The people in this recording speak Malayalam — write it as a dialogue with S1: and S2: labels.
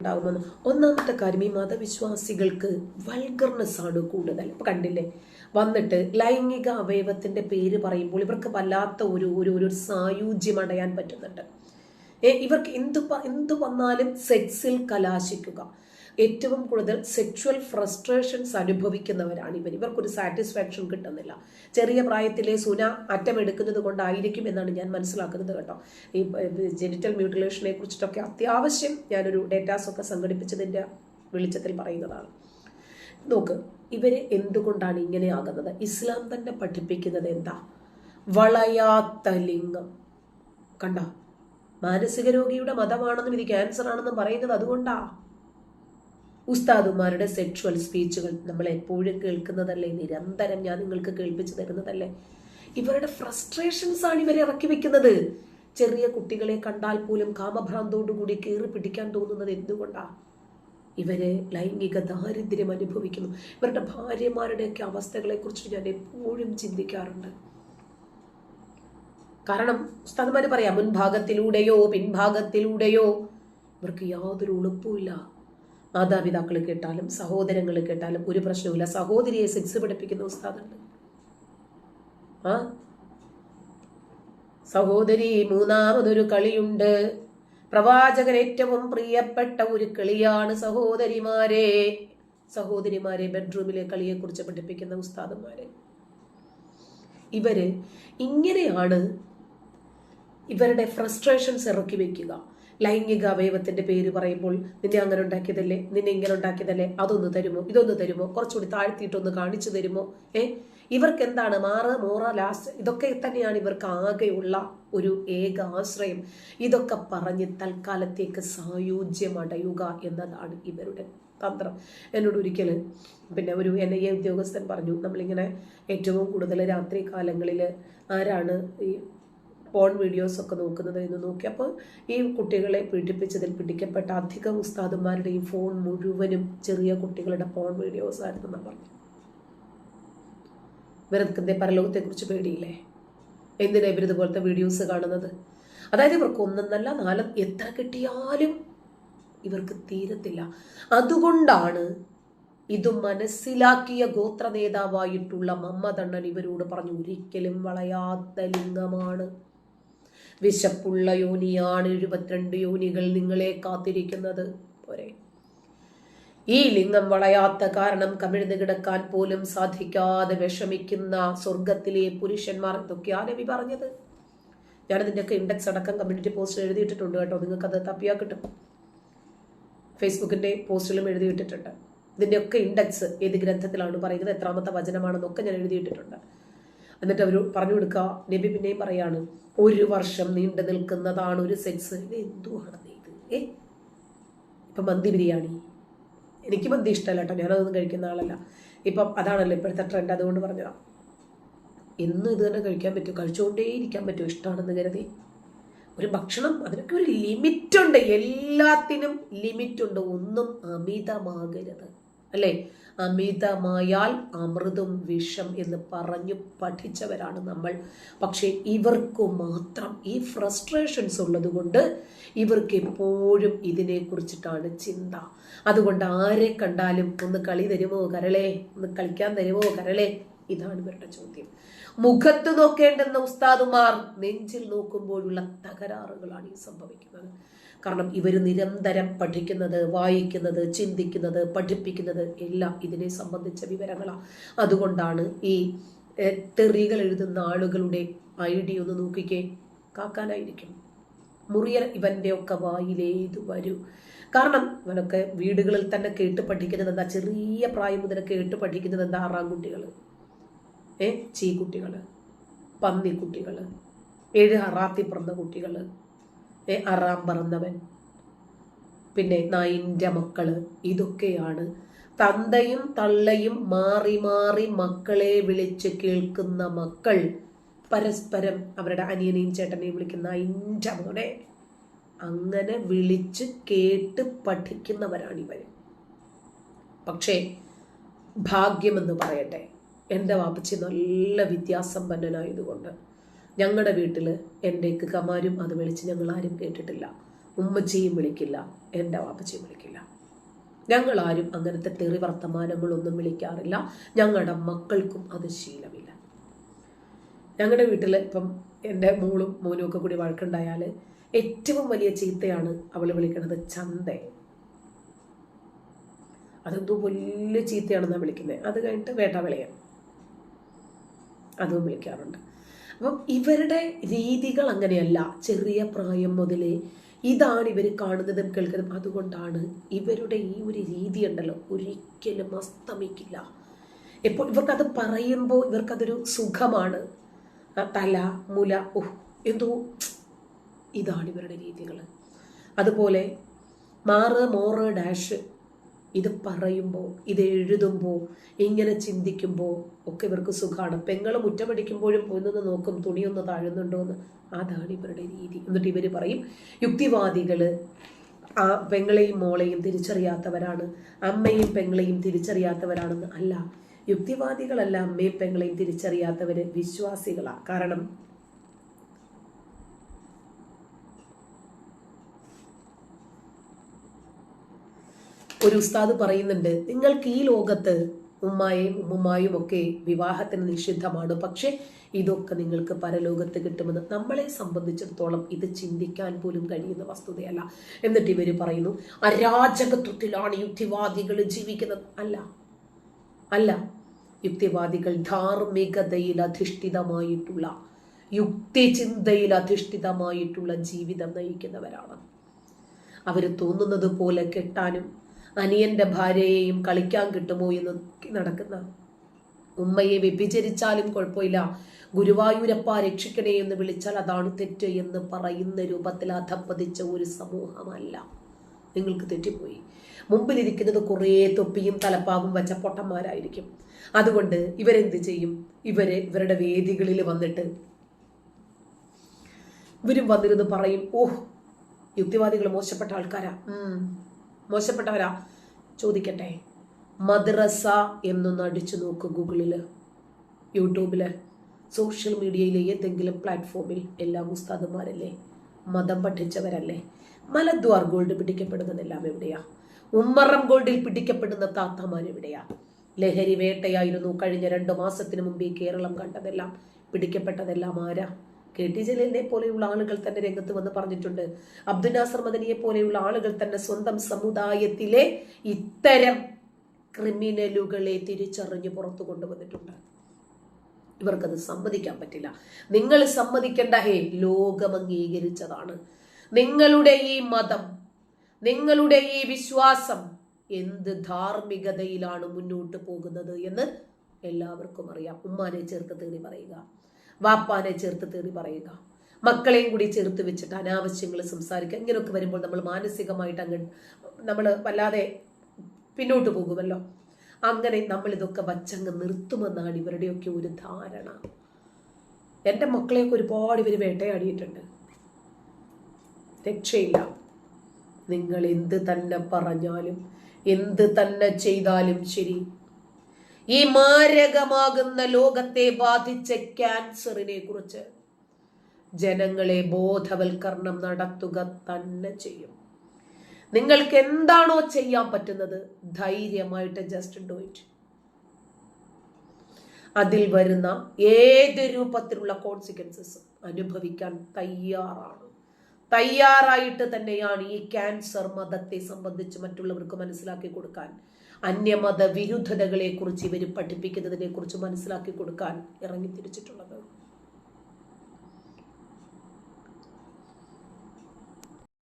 S1: ഉണ്ടാകുമെന്ന് ഒന്നാമത്തെ കാര്യം ഈ മതവിശ്വാസികൾക്ക് വൾഗർനെസ് ആണ് കൂടുതൽ. ഇപ്പൊ കണ്ടില്ലേ? വന്നിട്ട് ലൈംഗിക അവയവത്തിന്റെ പേര് പറയുമ്പോൾ ഇവർക്ക് വല്ലാത്ത ഒരു ഒരു ഒരു സായുജ്യം അടയാൻ പറ്റുന്നുണ്ട്. ഇവർക്ക് എന്തു എന്ത് വന്നാലും സെക്സിൽ കലാശിക്കുക. ഏറ്റവും കൂടുതൽ സെക്ഷുവൽ ഫ്രസ്ട്രേഷൻസ് അനുഭവിക്കുന്നവരാണ് ഇവർ. ഇവർക്കൊരു സാറ്റിസ്ഫാക്ഷൻ കിട്ടുന്നില്ല. ചെറിയ പ്രായത്തിലെ സുന അറ്റമെടുക്കുന്നത് കൊണ്ടായിരിക്കും എന്നാണ് ഞാൻ മനസ്സിലാക്കുന്നത് കേട്ടോ. ഈ ജെനിറ്റൽ മ്യൂട്ടിലേഷനെ കുറിച്ചിട്ടൊക്കെ അത്യാവശ്യം ഞാനൊരു ഡേറ്റാസ് ഒക്കെ സംഘടിപ്പിച്ചതിന്റെ വെളിച്ചത്തിൽ പറയുന്നതാണ്. നോക്ക് ഇവർ എന്തുകൊണ്ടാണ് ഇങ്ങനെ ആകുന്നത്? ഇസ്ലാം തന്നെ പഠിപ്പിക്കുന്നത് എന്താ? വളയാത്ത ലിംഗം. കണ്ട? മാനസിക രോഗിയുടെ മതമാണെന്നും ഇത് ക്യാൻസർ ആണെന്നും പറയുന്നത് അതുകൊണ്ടാ. ഉസ്താദുമാരുടെ സെക്ഷുവൽ സ്പീച്ചുകൾ നമ്മൾ എപ്പോഴും കേൾക്കുന്നതല്ലേ? നിരന്തരം ഞാൻ നിങ്ങൾക്ക് കേൾപ്പിച്ചു തരുന്നതല്ലേ? ഇവരുടെ ഫ്രസ്ട്രേഷൻസ് ആണ് ഇവരെ ഇറക്കി വെക്കുന്നത്. ചെറിയ കുട്ടികളെ കണ്ടാൽ പോലും കാമഭ്രാന്തോടുകൂടി കയറി പിടിക്കാൻ തോന്നുന്നത് എന്തുകൊണ്ടാ? ഇവരെ ലൈംഗിക ദാരിദ്ര്യം അനുഭവിക്കുന്നു. ഇവരുടെ ഭാര്യമാരുടെയൊക്കെ അവസ്ഥകളെക്കുറിച്ച് ഞാൻ എപ്പോഴും ചിന്തിക്കാറുണ്ട്. കാരണം ഉസ്താദ്മാര് പറയാം മുൻഭാഗത്തിലൂടെയോ പിൻഭാഗത്തിലൂടെയോ ഇവർക്ക് യാതൊരു ഉളുപ്പുമില്ല മാതാപിതാക്കൾ കേട്ടാലും സഹോദരങ്ങൾ കേട്ടാലും ഒരു പ്രശ്നവുമില്ല. സഹോദരിയെ സെക്സ് പഠിപ്പിക്കുന്ന ഉസ്താദുണ്ട്. ആ? സഹോദരി മൂന്നാമതൊരു കളിയുണ്ട്. പ്രവാചകൻ ഏറ്റവും പ്രിയപ്പെട്ട ഒരു കളിയാണ് സഹോദരിമാരെ. സഹോദരിമാരെ ബെഡ്റൂമിലെ കളിയെക്കുറിച്ച് പഠിപ്പിക്കുന്ന ഉസ്താദന്മാരെ. ഇവർ ഇങ്ങനെയാണ് ഇവരുടെ ഫ്രസ്ട്രേഷൻസ് ഇറക്കി വെക്കുക. ലൈംഗിക അവയവത്തിന്റെ പേര് പറയുമ്പോൾ നിന്നെ അങ്ങനെ ഉണ്ടാക്കിയതല്ലേ? നിന്നെ ഇങ്ങനെ ഉണ്ടാക്കിയതല്ലേ? അതൊന്ന് തരുമോ? ഇതൊന്ന് തരുമോ? കുറച്ചുകൂടി താഴ്ത്തിയിട്ടൊന്ന് കാണിച്ചു തരുമോ? ഏ? ഇവർക്ക് എന്താണ് മാറ് മോറ ലാസ്റ്റ് ഇതൊക്കെ തന്നെയാണ് ഇവർക്ക് ആകെയുള്ള ഒരു ഏക ആശ്രയം. ഇതൊക്കെ പറഞ്ഞ് തൽക്കാലത്തേക്ക് സായുജ്യമടയുക എന്നതാണ് ഇവരുടെ തന്ത്രം. എന്നോട് ഒരിക്കൽ പിന്നെ ഒരു എൻ ഐ എ ഉദ്യോഗസ്ഥൻ പറഞ്ഞു നമ്മളിങ്ങനെ ഏറ്റവും കൂടുതൽ രാത്രി കാലങ്ങളിൽ ആരാണ് ഈ പോൺ വീഡിയോസ് ഒക്കെ നോക്കുന്നത് എന്ന് നോക്കിയപ്പോൾ ഈ കുട്ടികളെ പീഡിപ്പിച്ചതിൽ പിടിക്കപ്പെട്ട അധികം ഉസ്താദുമാരുടെയും ഫോൺ മുഴുവനും ചെറിയ കുട്ടികളുടെ പോൺ വീഡിയോസ് ആയിരുന്നെന്ന് പറഞ്ഞു. ഇവർക്ക് പരലോകത്തെക്കുറിച്ച് പേടിയില്ലേ? എന്തിനാ ഇവർ ഇതുപോലത്തെ വീഡിയോസ് കാണുന്നത്? അതായത് ഇവർക്ക് ഒന്നെന്നല്ല നാല് എത്ര കിട്ടിയാലും ഇവർക്ക് തീരത്തില്ല. അതുകൊണ്ടാണ് ഇത് മനസ്സിലാക്കിയ ഗോത്ര നേതാവായിട്ടുള്ള മമ്മതണ്ണൻ ഇവരോട് പറഞ്ഞു ഒരിക്കലും വളയാത്ത ലിംഗമാണ്. വിശപ്പുള്ള യോനിയാണ് എഴുപത്തിരണ്ട് യോനികൾ നിങ്ങളെ കാത്തിരിക്കുന്നത്. പോരെ. ഈ ലിംഗം വളയാത്ത കാരണം കമിഴ്ന്നു കിടക്കാൻ പോലും സാധിക്കാതെ വിഷമിക്കുന്ന സ്വർഗത്തിലെ പുരുഷന്മാർ എന്തൊക്കെയാണ് രവി പറഞ്ഞത്. ഞാനതിന്റെയൊക്കെ ഇൻഡെക്സ് അടക്കം കമ്മ്യൂണിറ്റി പോസ്റ്റിൽ എഴുതിയിട്ടിട്ടുണ്ട് കേട്ടോ. നിങ്ങൾക്ക് അത് തപ്പിയാ കിട്ടും. ഫേസ്ബുക്കിന്റെ പോസ്റ്റിലും എഴുതിയിട്ടിട്ടുണ്ട്. ഇതിന്റെയൊക്കെ ഇൻഡെക്സ് ഏത് ഗ്രന്ഥത്തിലാണ് പറയുന്നത്? എത്രാമത്തെ വചനമാണെന്നൊക്കെ ഞാൻ എഴുതിയിട്ടിട്ടുണ്ട്. എന്നിട്ട് അവർ പറഞ്ഞു കൊടുക്കുക. നബി പിന്നെയും പറയാണ് ഒരു വർഷം നീണ്ടു നിൽക്കുന്നതാണ് ഒരു സെക്സ് ഇത് എന്തുവാണെന്ന് ഇത്? ഏ? ഇപ്പം മന്തി ബിരിയാണി. എനിക്ക് മന്തി ഇഷ്ടമല്ല കേട്ടോ ഞാനതൊന്നും കഴിക്കുന്ന ആളല്ല. ഇപ്പം അതാണല്ലോ ഇപ്പോഴത്തെ ട്രെൻഡ് അതുകൊണ്ട് പറഞ്ഞതാ. എന്നും ഇത് തന്നെ കഴിക്കാൻ പറ്റും കഴിച്ചുകൊണ്ടേ ഇരിക്കാൻ പറ്റും ഇഷ്ടമാണെന്ന് കരുതി. ഒരു ഭക്ഷണം അതിനൊക്കെ ഒരു ലിമിറ്റുണ്ട് എല്ലാത്തിനും ലിമിറ്റുണ്ട് ഒന്നും അമിതമാകരുത്. അല്ലേ? അമിതമായാൽ അമൃതും വിഷം എന്ന് പറഞ്ഞു പഠിച്ചവരാണ് നമ്മൾ. പക്ഷേ ഇവർക്ക് മാത്രം ഈ ഫ്രസ്ട്രേഷൻസ് ഉള്ളതുകൊണ്ട് ഇവർക്ക് എപ്പോഴും ഇതിനെ കുറിച്ചിട്ടാണ് ചിന്ത. അതുകൊണ്ട് ആരെ കണ്ടാലും ഒന്ന് കളി തരുമോ കരളെ? ഒന്ന് കളിക്കാൻ തരുമോ കരളെ? ഇതാണ് ഇവരുടെ ചോദ്യം. മുഖത്ത് നോക്കേണ്ടെന്ന ഉസ്താദുമാർ നെഞ്ചിൽ നോക്കുമ്പോഴുള്ള തകരാറുകളാണ് ഈ സംഭവിക്കുന്നത്. കാരണം ഇവർ നിരന്തരം പഠിക്കുന്നത് വായിക്കുന്നത് ചിന്തിക്കുന്നത് പഠിപ്പിക്കുന്നത് എല്ലാം ഇതിനെ സംബന്ധിച്ച വിവരങ്ങളാണ്. അതുകൊണ്ടാണ് ഈ തെറികൾ എഴുതുന്ന ആളുകളുടെ ഐഡിയ ഒന്ന് നോക്കിക്കേ കാക്കാനായിരിക്കും. മുറിയൽ ഇവന്റെ ഒക്കെ വായിലേത് വരൂ. കാരണം ഇവനൊക്കെ വീടുകളിൽ തന്നെ കേട്ട് പഠിക്കുന്നത് എന്താ? ചെറിയ പ്രായം മുതൽ കേട്ട് പഠിക്കുന്നത് എന്താ? ആറാംകുട്ടികൾ ഏ? ചീക്കുട്ടികൾ. പന്നിക്കുട്ടികൾ. ഏഴ് അറാത്തി പിറന്ന കുട്ടികൾ. ഏ? അറാം പറന്നവൻ. പിന്നെ നായിന്റെ മക്കൾ ഇതൊക്കെയാണ് തന്തയും തള്ളയും മാറി മാറി മക്കളെ വിളിച്ച് കേൾക്കുന്ന മക്കൾ. പരസ്പരം അവരുടെ അനിയനെയും ചേട്ടനെയും വിളിക്കുന്ന അയിന്റെ മോനെ. അങ്ങനെ വിളിച്ച് കേട്ട് പഠിക്കുന്നവരാണിവർ പക്ഷേ ഭാഗ്യമെന്ന് പറയട്ടെ. എന്റെ വാപ്പച്ചി നല്ല വിദ്യാസമ്പന്നനായതുകൊണ്ട് ഞങ്ങളുടെ വീട്ടിൽ എന്റെ ഇക്കമാരും അത് വിളിച്ച് ഞങ്ങൾ ആരും കേട്ടിട്ടില്ല. ഉമ്മച്ചിയും വിളിക്കില്ല എന്റെ വാപ്പച്ചിയും വിളിക്കില്ല. ഞങ്ങൾ ആരും അങ്ങനത്തെ തെറി വർത്തമാനങ്ങളൊന്നും വിളിക്കാറില്ല. ഞങ്ങളുടെ മക്കൾക്കും അത് ശീലമില്ല. ഞങ്ങളുടെ വീട്ടിൽ ഇപ്പം എന്റെ മോളും മോനും ഒക്കെ കൂടി വഴക്കുണ്ടായാൽ ഏറ്റവും വലിയ ചീത്തയാണ് അവൾ വിളിക്കുന്നത് ചന്ത. അതെന്തോ വലിയ ചീത്തയാണെന്നാണ് വിളിക്കുന്നത് അത് കഴിഞ്ഞിട്ട് വേട്ടവിളയാണ് അതും വിളിക്കാറുണ്ട് അപ്പം ഇവരുടെ രീതികൾ അങ്ങനെയല്ല. ചെറിയ പ്രായം മുതലേ ഇതാണ് ഇവർ കാണുന്നതും കേൾക്കുന്നതും. അതുകൊണ്ടാണ് ഇവരുടെ ഈ ഒരു രീതി ഉണ്ടല്ലോ ഒരിക്കലും അസ്തമിക്കില്ല. എപ്പോൾ ഇവർക്കത് പറയുമ്പോൾ ഇവർക്കതൊരു സുഖമാണ്. തല മുല ഓഹ് എന്തോ ഇതാണ് ഇവരുടെ രീതികൾ അതുപോലെ മാറ് മോറ് ഡാഷ് ഇത് പറയുമ്പോൾ ഇത് എഴുതുമ്പോൾ ഇങ്ങനെ ചിന്തിക്കുമ്പോൾ ഒക്കെ ഇവർക്ക് സുഖമാണ് പെങ്ങൾ മുറ്റമടിക്കുമ്പോഴും പോയി നോക്കും തുണിയൊന്ന് താഴുന്നുണ്ടോ എന്ന്. അതാണ് ഇവരുടെ രീതി. എന്നിട്ട് ഇവർ പറയും യുക്തിവാദികൾ ആ പെങ്ങളെയും മോളെയും തിരിച്ചറിയാത്തവരാണ്. അമ്മയും പെങ്ങളെയും തിരിച്ചറിയാത്തവരാണെന്ന്. അല്ല യുക്തിവാദികളല്ല അമ്മയും പെങ്ങളെയും തിരിച്ചറിയാത്തവർ വിശ്വാസികളാണ് കാരണം ഒരു ഉസ്താദ് പറയുന്നുണ്ട് നിങ്ങൾക്ക് ഈ ലോകത്ത് ഉമ്മായും ഉമ്മുമായും ഒക്കെ വിവാഹത്തിന് നിഷിദ്ധമാണ്. പക്ഷേ ഇതൊക്കെ നിങ്ങൾക്ക് പരലോകത്ത് കിട്ടുമെന്ന് നമ്മളെ സംബന്ധിച്ചിടത്തോളം ഇത് ചിന്തിക്കാൻ പോലും കഴിയുന്ന വസ്തുതയല്ല. എന്നിട്ട് ഇവർ പറയുന്നു അരാജകത്വത്തിലാണ് യുക്തിവാദികൾ ജീവിക്കുന്നത്. അല്ല അല്ല യുക്തിവാദികൾ ധാർമ്മികതയിൽ അധിഷ്ഠിതമായിട്ടുള്ള യുക്തിചിന്തയിൽ അധിഷ്ഠിതമായിട്ടുള്ള ജീവിതം നയിക്കുന്നവരാണ്. അവർ തോന്നുന്നത് പോലെ കെട്ടാനും അനിയന്റെ ഭാര്യയെയും കളിക്കാൻ കിട്ടുമോ എന്ന് നടക്കുന്ന ഉമ്മയെ വ്യഭിചരിച്ചാലും കുഴപ്പമില്ല. ഗുരുവായൂരപ്പ രക്ഷിക്കണേ എന്ന് വിളിച്ചാൽ അതാണ് തെറ്റ് എന്ന് പറയുന്ന രൂപത്തിൽ അധപ്പതിച്ച ഒരു സമൂഹമല്ല. നിങ്ങൾക്ക് തെറ്റിപ്പോയി. മുമ്പിലിരിക്കുന്നത് കുറേ തൊപ്പിയും തലപ്പാവും വച്ച പൊട്ടന്മാരായിരിക്കും. അതുകൊണ്ട് ഇവരെന്ത് ചെയ്യും? ഇവരെ ഇവരുടെ വേദികളിൽ വന്നിട്ട് ഇവരും വന്നിരുന്ന് പറയും ഓഹ് യുക്തിവാദികൾ മോശപ്പെട്ട ആൾക്കാരാ. മോശപ്പെട്ടവരാ? ചോദിക്കട്ടെ. മദ്രസ എന്നൊന്ന് അടിച്ചു നോക്ക് ഗൂഗിളിൽ യൂട്യൂബിൽ സോഷ്യൽ മീഡിയയിലെ ഏതെങ്കിലും പ്ലാറ്റ്ഫോമിൽ എല്ലാ ഉസ്താദുമാരല്ലേ? മതം പഠിച്ചവരല്ലേ? മലദ്വാർ ഗോൾഡ് പിടിക്കപ്പെടുന്നതെല്ലാം എവിടെയാ? ഉമ്മറം ഗോൾഡിൽ പിടിക്കപ്പെടുന്ന താത്തമാർ എവിടെയാ? ലഹരി വേട്ടയായിരുന്നു കഴിഞ്ഞ രണ്ടു മാസത്തിന് മുമ്പ് കേരളം കണ്ടതെല്ലാം. പിടിക്കപ്പെട്ടതെല്ലാം ആരാ? കെ ടി ജലീലിനെ പോലെയുള്ള ആളുകൾ തന്നെ രംഗത്ത് വന്ന് പറഞ്ഞിട്ടുണ്ട്. അബ്ദുൽ നാസർ മദനിയെ പോലെയുള്ള ആളുകൾ തന്നെ സ്വന്തം സമുദായത്തിലെ ഇത്തരം ക്രിമിനലുകളെ തിരിച്ചറിഞ്ഞ് പുറത്തു കൊണ്ടുവന്നിട്ടുണ്ട്. ഇവർക്കത് സമ്മതിക്കാൻ പറ്റില്ല. നിങ്ങൾ സമ്മതിക്കേണ്ട ഹേ ലോകം അംഗീകരിച്ചതാണ്. നിങ്ങളുടെ ഈ മതം നിങ്ങളുടെ ഈ വിശ്വാസം എന്ത് ധാർമ്മികതയിലാണ് മുന്നോട്ട് പോകുന്നത് എന്ന് എല്ലാവർക്കും അറിയാം. ഉമ്മാനെ ചേർത്ത് തേടി പറയുക. വാപ്പാനെ ചേർത്ത് തേടി പറയുക. മക്കളെയും കൂടി ചേർത്ത് വെച്ചിട്ട് അനാവശ്യങ്ങൾ സംസാരിക്കുക. ഇങ്ങനെയൊക്കെ വരുമ്പോൾ നമ്മൾ മാനസികമായിട്ട് അങ്ങ് നമ്മൾ വല്ലാതെ പിന്നോട്ട് പോകുമല്ലോ. അങ്ങനെ നമ്മൾ ഇതൊക്കെ വച്ചങ്ങ് നിർത്തുമെന്നാണ് ഇവരുടെയൊക്കെ ഒരു ധാരണ. എന്റെ മക്കളെയൊക്കെ ഒരുപാട് ഇവർ വേട്ടയാടിയിട്ടുണ്ട്. രക്ഷയില്ല. നിങ്ങൾ എന്ത് തന്നെ പറഞ്ഞാലും എന്ത് തന്നെ ചെയ്താലും ശരി. ഈ മാരകമാകുന്ന ലോകത്തെ ബാധിച്ച ക്യാൻസറിനെ കുറിച്ച് ജനങ്ങളെ ബോധവൽക്കരണം നടത്തുക തന്നെ ചെയ്യും. നിങ്ങൾക്ക് എന്താണോ ചെയ്യാൻ പറ്റുന്നത് ധൈര്യമായിട്ട് ജസ്റ്റ് ഡു ഇറ്റ് അതിൽ വരുന്ന ഏത് രൂപത്തിലുള്ള കോൺസിക്വൻസസ് അനുഭവിക്കാൻ തയ്യാറാണ്. തയ്യാറായിട്ട് തന്നെയാണ് ഈ ക്യാൻസർ മതത്തെ സംബന്ധിച്ച് മറ്റുള്ളവർക്ക് മനസ്സിലാക്കി കൊടുക്കാൻ അന്യമത വിരുദ്ധതകളെക്കുറിച്ച് ഇവർ പഠിപ്പിക്കുന്നതിനെക്കുറിച്ച് മനസ്സിലാക്കി കൊടുക്കാൻ ഇറങ്ങി തിരിച്ചിട്ടുള്ളത്